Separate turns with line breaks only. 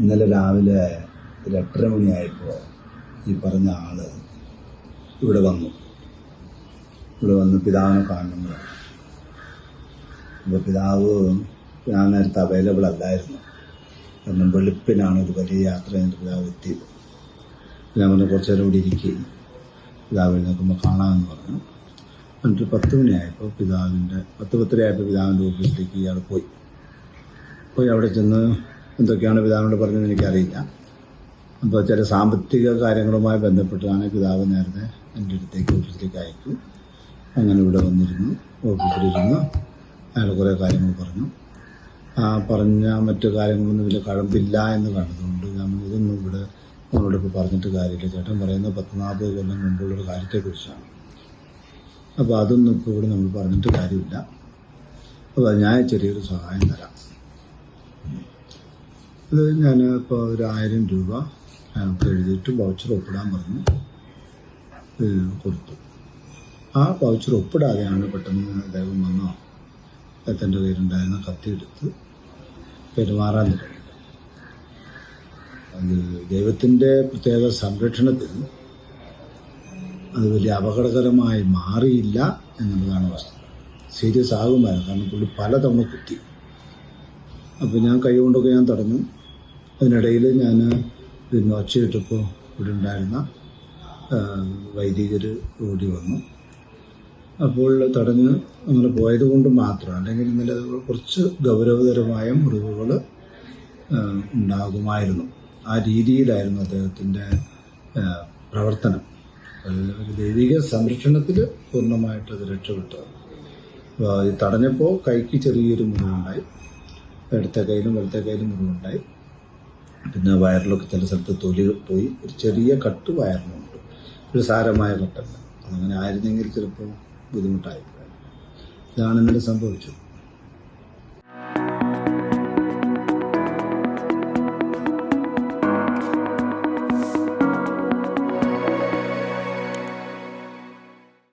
ഇന്നലെ രാവിലെ ഒരു എട്ടര മണിയായപ്പോൾ ഈ പറഞ്ഞ ആൾ ഇവിടെ വന്നു. ഇവിടെ വന്ന് പിതാവിനെ കാണുന്നു. അപ്പോൾ പിതാവ് ഞാൻ നേരത്തെ അവൈലബിൾ അല്ലായിരുന്നു. കാരണം വെളുപ്പിനാണ് ഒരു വലിയ യാത്ര എന്റെ പിതാവ് എത്തിയത്. ഞാൻ പറഞ്ഞു കുറച്ച് നേരം ഇവിടെ ഇരിക്കുകയും പിതാവ് എഴുന്നേൽക്കുമ്പോൾ കാണാമെന്ന് പറഞ്ഞു. എന്നിട്ട് പത്ത് മണിയായപ്പോൾ പിതാവിന്റെ പത്ത് പത്തരയായപ്പോൾ പിതാവിന്റെ ഓഫീസിലേക്ക് ഇയാൾ പോയി. പോയി അവിടെ ചെന്ന് എന്തൊക്കെയാണ് പിതാവിനോട് പറഞ്ഞതെന്ന് എനിക്കറിയില്ല. അപ്പോൾ ചില സാമ്പത്തിക കാര്യങ്ങളുമായി ബന്ധപ്പെട്ടതാണ് പിതാവ് നേരത്തെ എന്റെ അടുത്തേക്ക് ഓഫീസിലേക്ക് അയച്ചു. അങ്ങനെ ഇവിടെ വന്നിരുന്നു ഓഫീസിലിരുന്ന് അയാൾ കുറേ കാര്യങ്ങൾ പറഞ്ഞു. ആ പറഞ്ഞ മറ്റു കാര്യങ്ങളൊന്നും ഇതിൽ കഴമ്പില്ല എന്ന് കണ്ടതുകൊണ്ട് ഞാൻ ഇതൊന്നും ഇവിടെ നമ്മളോട് ഇപ്പോൾ പറഞ്ഞിട്ട് കാര്യമില്ല. ചേട്ടൻ പറയുന്ന പത്ത് നാൽപ്പത് കൊല്ലം മുമ്പുള്ളൊരു കാര്യത്തെക്കുറിച്ചാണ്. അപ്പോൾ അതൊന്നും ഇപ്പോൾ ഇവിടെ നമ്മൾ പറഞ്ഞിട്ട് കാര്യമില്ല. അപ്പോൾ ഞാൻ ചെറിയൊരു സഹായം തരാം. ഇത് ഞാൻ ഇപ്പോൾ ഒരു ആയിരം രൂപ അയാൾക്ക് എഴുതിയിട്ട് വൗച്ചർ ഒപ്പിടാൻ പറഞ്ഞു. കൊടുത്തു. ആ വൗച്ചർ ഒപ്പിടാതെയാണ് പെട്ടെന്ന് അദ്ദേഹം വന്നോ? അദ്ദേഹത്തിന്റെ കയ്യിലുണ്ടായിരുന്ന കത്തിയെടുത്ത് പെരുമാറാൻ തുടങ്ങി അത് ദൈവത്തിന്റെ പ്രത്യേക സംരക്ഷണത്തിൽ അത് വലിയ അപകടകരമായി മാറിയില്ല എന്നുള്ളതാണ് വസ്തുത. സീരിയസ് ആകുമായിരുന്നു. കാരണം പുള്ളി പലതവണ കുത്തി. അപ്പോൾ ഞാൻ കൈ കൊണ്ടൊക്കെ ഞാൻ തടഞ്ഞു. അതിനിടയിൽ ഞാൻ പിന്നെ ഒച്ചയിട്ടപ്പോൾ ഇവിടെ ഉണ്ടായിരുന്ന വൈദികർ ഓടി വന്നു. അപ്പോൾ തടഞ്ഞ് അങ്ങനെ പോയത് കൊണ്ട് മാത്രം അല്ലെങ്കിൽ ഇന്നലെ കുറച്ച് ഗൗരവതരമായ മുറിവുകൾ ഉണ്ടാകുമായിരുന്നു. ആ രീതിയിലായിരുന്നു അദ്ദേഹത്തിന്റെ പ്രവർത്തനം. ഒരു ദൈവിക സംരക്ഷണത്തിൽ പൂർണമായിട്ട് അത് രക്ഷപ്പെട്ടത് തടഞ്ഞപ്പോൾ കൈക്ക് ചെറിയൊരു മുറിവുണ്ടായി. ഇടത്തെ കയ്യിലും വലത്തെ കയ്യിലും മുറിവുണ്ടായി പിന്നെ വയറിലൊക്കെ ചില സ്ഥലത്ത് തൊലി പോയി. ഒരു ചെറിയ കട്ട് വയറിനുണ്ട്. ഒരു സാരമായ കട്ടല്ല. അങ്ങനെ ആയിരുന്നെങ്കിൽ ചിലപ്പോൾ ബുദ്ധിമുട്ടായി ഇതാണ് ഇന്നലെ സംഭവിച്ചത്.